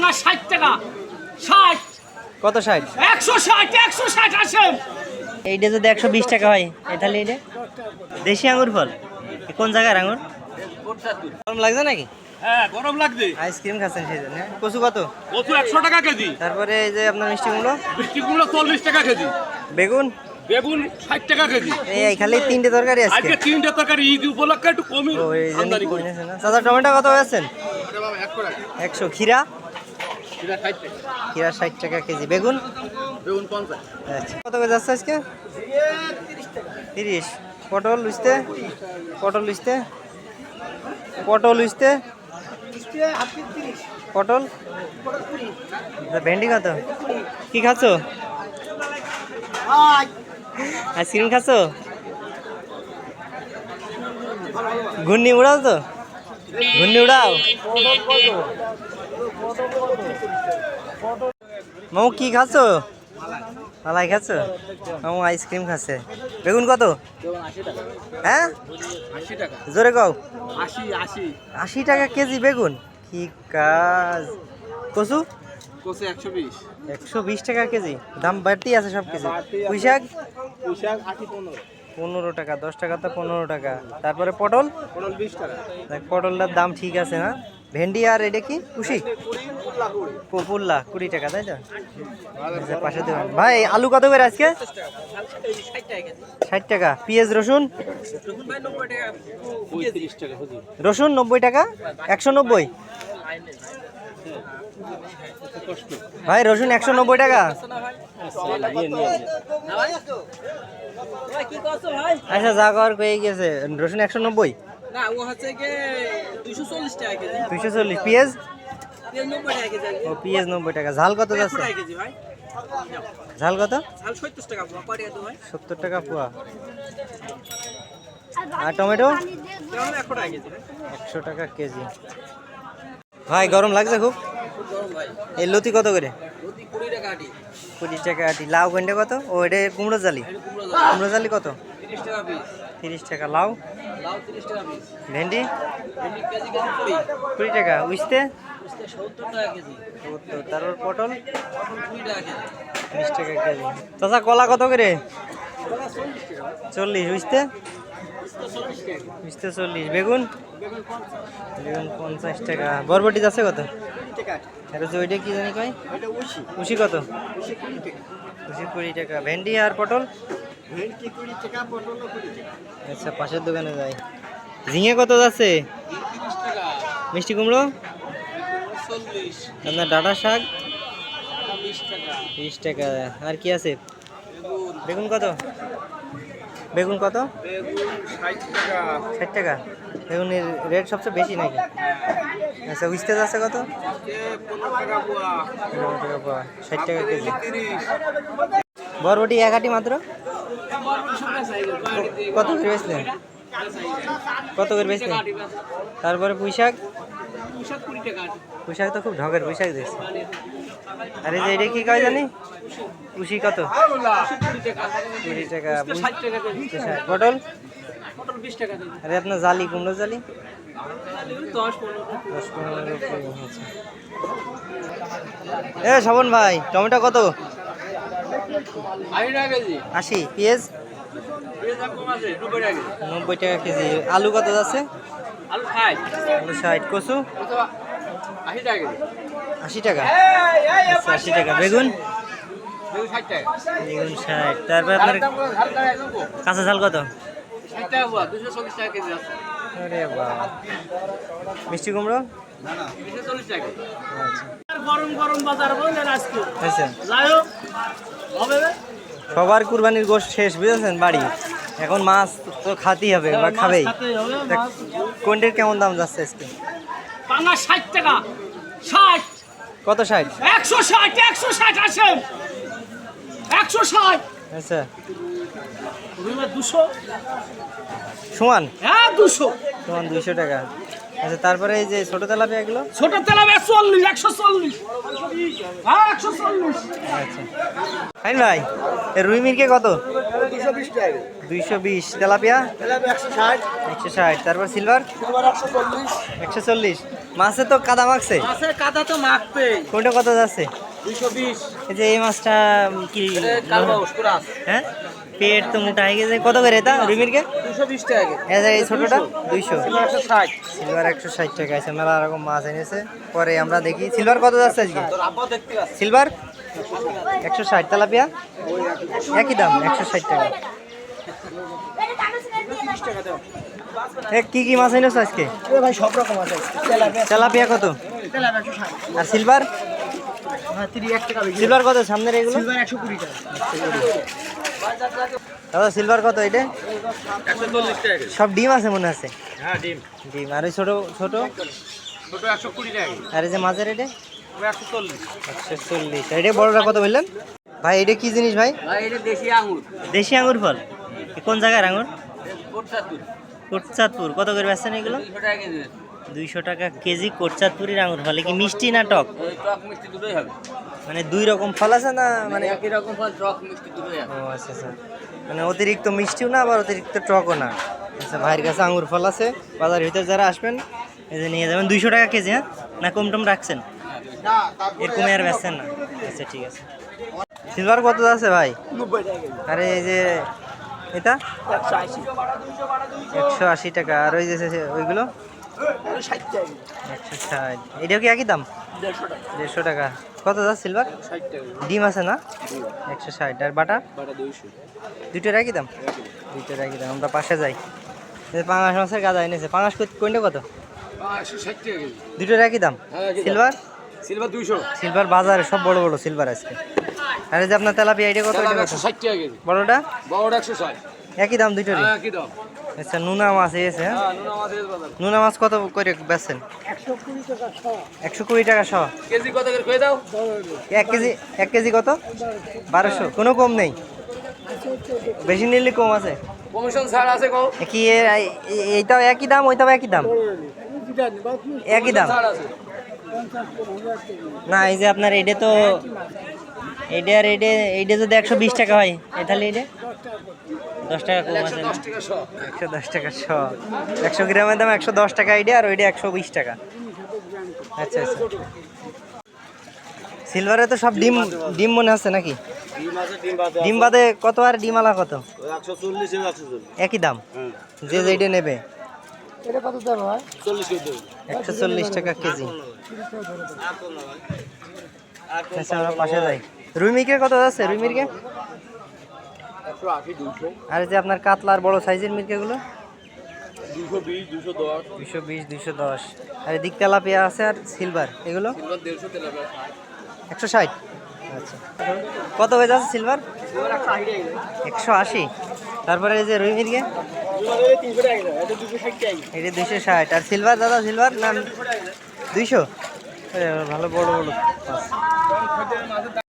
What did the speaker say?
পাঙা ষাট টাকা। ষাট। কত ষাট? একশো ষাট একশো ষাট আসেন এইটা যদি একশো বিশ টাকা হয় এই তাহলে এইটা দেশি আঙুর ফল? এ কোন জায়গার আঙুর গরম লাগছে নাকি? হ্যাঁ গরম লাগছে। আইসক্রিম খাচ্ছেন সেই জন্য? কচু কত? কচু একশো টাকা কেজি। তারপরে এই যে আপনার মিষ্টি কুমড়ো? মিষ্টি কুমড়ো চল্লিশ টাকা কেজি। বেগুন? বেগুন ষাট টাকা কেজি। এই এই খালি তিনটে তরকারি আজকে। তিনটা তরকারি ঈদ উপলক্ষে একটু কমই আমদানি চাচা টমেটো কত হয়েছেন একশো। খিরা খিরা ষাট টাকা কেজি। বেগুন? বেগুন পঞ্চাশ। আচ্ছা। কত করে যাচ্ছে আজকে? তিরিশ। পটল লুচতে? পটল লুচতে? পটল লুচতে? পটল? ভেন্ডি কত? কি খাচ্ছ? আইসক্রিম খাচ্ছ? ঘূর্ণি উড়াও তো? ঘূর্ণি উড়াও? মামু কি খাচ্ছ? মালাই খাচ্ছ? মামু আইসক্রিম খাচ্ছে। বেগুন কত? হ্যাঁ? জোরে কও। আশি টাকা কেজি বেগুন। কি কাজ। কচু? একশো বিশ টাকা কেজি। দাম বাড়তি আছে সব কিছু পুঁইশাক? পনেরো টাকা দশ টাকা তো পনেরো টাকা। তারপরে পটল? পটল বিশ টাকা। পটলটার দাম ঠিক আছে না? ভেন্ডি আর এটা কি? কুশি? পুল্লা কুড়ি টাকা তাই তো? আচ্ছা, পাশে দেবেন। ভাই আলু কত করে আজকে? ষাট টাকা। পেঁয়াজ রসুন? রসুন নব্বই টাকা? একশো নব্বই? ভাই রসুন একশো নব্বই টাকা? আচ্ছা যা কর পেয়ে গেছে। রসুন একশো নব্বই? না ও হচ্ছে টাকা কেজি। দুইশো চল্লিশ পেঁয়াজ? পেঁয়াজ নব্বই টাকা কেজি ও পেঁয়াজ নব্বই টাকা। ঝাল কত যাচ্ছে? কেজি ভাই। ঝাল কত? ঝাল সত্তর টাকা ভাই। পোয়া। আর টমেটো? কেমন একশো টাকা কেজি ভাই। একশো টাকা কেজি। ভাই গরম লাগছে খুব? এই লতি কত করে? কুড়ি টাকা আটি। কুড়ি টাকা আটি। লাউ গন্ডে কত? ও এটা কুমড়ো জালি। কুমড়ো জালি কত? তিরিশ টাকা লাউ। লাউ তিরিশ টাকা পিস ভেন্ডি? ভেন্ডি কেজি কেজি কুড়ি। টাকা। উইস্তে সত্তর টাকা কেজি। সত্তর। তারপর পটল? পটল কুড়ি টাকা কেজি। বিশ টাকা কেজি। চাচা কলা কত করে? চল্লিশ টাকা। উইস্তে চল্লিশ বেগুন? বেগুন পঞ্চাশ। টাকা। বরবটি যাচ্ছে কত? যে ওইটা কি জানি কয়? উশি কত? উশি কুড়ি টাকা। ভেন্ডি আর পটল? আচ্ছা পাশের দোকানে যাই। ঝিঙে কত যাচ্ছে? মিষ্টি কুমড়ো? আপনার ডাটা শাক? বিশ টাকা। আর কি আছে? বেগুন। কত? বেগুন কত? ষাট টাকা। বেগুনের রেট সবচেয়ে বেশি নাকি? আচ্ছা উইস্তে যাচ্ছে কত? পনেরো টাকা পোয়া। ষাট টাকা কেজি। বরবটি এক আটি মাত্র? কত করে বেচলেন? কত করে বেচলেন? তারপরে পুঁই শাক কুড়ি টাকা পুঁই তো খুব ঢগের পুঁই শাক দিচ্ছে আরে যে এটা কি কয় জানি? পুষি কত? কুড়ি টাকা। পটল? আরে আপনার জালি কুমড়ো জালি। এ শবন ভাই, টমেটো কত? আশি। পেঁয়াজ? আছে নব্বই টাকা কেজি। নব্বই টাকা কেজি। আলু কত যাচ্ছে? আলু ষাট। কচু? আশি টাকা আশি টাকা? বেগুন? বেগুন ষাট টাকা। তারপর আপনার। কাঁচা ঝাল কত? আছে। মিষ্টি কুমড়ো? আচ্ছা। গরম গরম বাজার বললেন আজকে। আচ্ছা যাই হোক? সবার কুরবানির গোষ্ঠ শেষ বুঝেছেন? বাড়ি। এখন মাছ তো খাতেই হবে বা খাবেই। তা মাছ। কোনটির কেমন দাম যাচ্ছে আজকে? ষাট টাকা ষাট। কত ষাট? একশো ষাট একশো ষাট আসেন একশো ষাট। আচ্ছা। দুশো। সমান? হ্যাঁ দুশো। সমান দুইশো টাকা। আচ্ছা তারপরে এই যে ছোট তেলাপিয়া এগুলো? ছোট তেলা চল্লিশ একশো চল্লিশ। হ্যাঁ একশো চল্লিশ। আচ্ছা। ফাইন ভাই রুই মিরকে কত? দুইশো বিশ তেলাপিয়া? একশো ষাট। তারপর সিলভার? একশো চল্লিশ। মাছে তো কাদা মাখছে? কাদা তো মাখবে কোনটা কত যাচ্ছে? দুইশো বিশ। এই যে এই মাছটা কি? হ্যাঁ? পেট তো মোটা হয়ে গেছে। কত করে এটা রুমিরকে? দুশো বিশ টাকা এই ছোটটা দুইশো। একশো ষাট। সিলভার একশো ষাট টাকা আছে মেলা রকম মাছ এনেছে। পরে আমরা দেখি সিলভার কত যাচ্ছে আজকে? সিলভার? একশো ষাট তেলাপিয়া? একই দাম একশো ষাট টাকা। কি কি মাছ এনেছো আজকে? ভাই সব রকম আছে তেলাপিয়া। কত? আর সিলভার? হ্যাঁ সিলভার কত সামনের এগুলো? সিলভার একশো কুড়ি টাকা। দাদা সিলভার কত এটা? সব ডিম আছে মনে আছে? হ্যাঁ ডিম। ডিম। আর ওই ছোট ছোট? ছোটো একশো কুড়ি টাকা আর এই যে মাছের এটা? একশো চল্লিশ। একশো চল্লিশ। এটা বড়টা কত বললেন? ভাই এটা কি জিনিস ভাই? এটা দেশি আঙুর। দেশি আঙুর ফল? কোন জায়গার আঙুর? কোটচাঁদপুর। কত করে বেচছেন এগুলো? দুইশো টাকা কেজি কোটচাঁদপুরের আঙুর ফল। কি মিষ্টি না টক? টক মিষ্টি দুটোই হবে। মানে দুই রকম ফল আছে না মানে মানে একই রকম ফল টক মিষ্টি দুটোই হবে ও আচ্ছা আচ্ছা। মানে অতিরিক্ত মিষ্টিও না আবার অতিরিক্ত টকও না। আচ্ছা ভাইয়ের কাছে আঙুর ফল আছে। বাজারের ভিতর যারা আসবেন এই যে নিয়ে যাবেন। দুইশো টাকা কেজি হ্যাঁ? না কম টম রাখছেন? এর কমে আর বেচছেন না। আচ্ছা ঠিক আছে। সিলভার কত আছে ভাই? আরে এই যে এটা? একশো আশি টাকা। আর ওই যে ওইগুলো? একশো ষাট। এটাও কি একই দাম? দেড়শো টাকা। কত দাম সিলভার ডিম আছে না? একশো ষাট। আর বাটা? দুইটার একই দাম? দুইটার একই দাম আমরা পাশে যাই। এই পাঙাশ মাছের গাদা এনেছে। পাঙাশ কোনটা কত? দুইটার একই দাম? হ্যাঁ, একই দাম। সিলভার সিলভার দুইশো। সিলভার বাজারে সব বড় বড় সিলভার আজকে। আর এই যে আপনার তেলাপিয়া এটা কত বড়টা? বড়টা একশো ষাট। একই দাম দুইটারই? হ্যাঁ কি দাম। আচ্ছা নুনা মাছ এসে হ্যাঁ? হ্যাঁ নুন মাছ কত করে বেচছেন? একশো কুড়ি টাকা শ। কেজি কত করে দাও? এক কেজি এক কেজি কত? বারোশো। কোনো কম নেই? বেশি নিলে কম আছে? কমিশন ছাড় আছে কি এইটাও একই দাম ওইটাও একই দাম? একই দাম? না এই যে আপনার এইটা তো এইটা আর এইটা এইটা যদি একশো বিশ টাকা হয় তাহলে এইটা দশ টাকা কম আছে একশো দশ টাকা শ একশো গ্রামের দাম একশো দশ টাকা এইটা আর ওইটা একশো বিশ টাকা। আচ্ছা আচ্ছা। সিলভারে তো সব ডিম ডিম মনে হচ্ছে নাকি? ডিম বাদে কত আর ডিম আলা কত একই দাম? হ্যাঁ। যে যেইটা নেবে। একশো চল্লিশ টাকা কেজি। আচ্ছা আমরা পাশে যাই। রুইমিকে কত আছে? রুই মির্গে একশো আশি দুশো আর যে আপনার কাতলার বড় সাইজের মির্গেগুলো? দুশো বিশ দুশো দশ। দুশো বিশ দুশো দশ। আর এদিক তেলাপিয়া আছে আর সিলভার এগুলো? দেড়শো তেলাপিয়া একশো ষাট। আচ্ছা। কত যাচ্ছে সিলভার? একশো আশি তারপরে এই যে রুই মির্গে? এটা দুশো ষাট আর সিলভার দাদা সিলভার না দুইশো ভালো বড় বড়।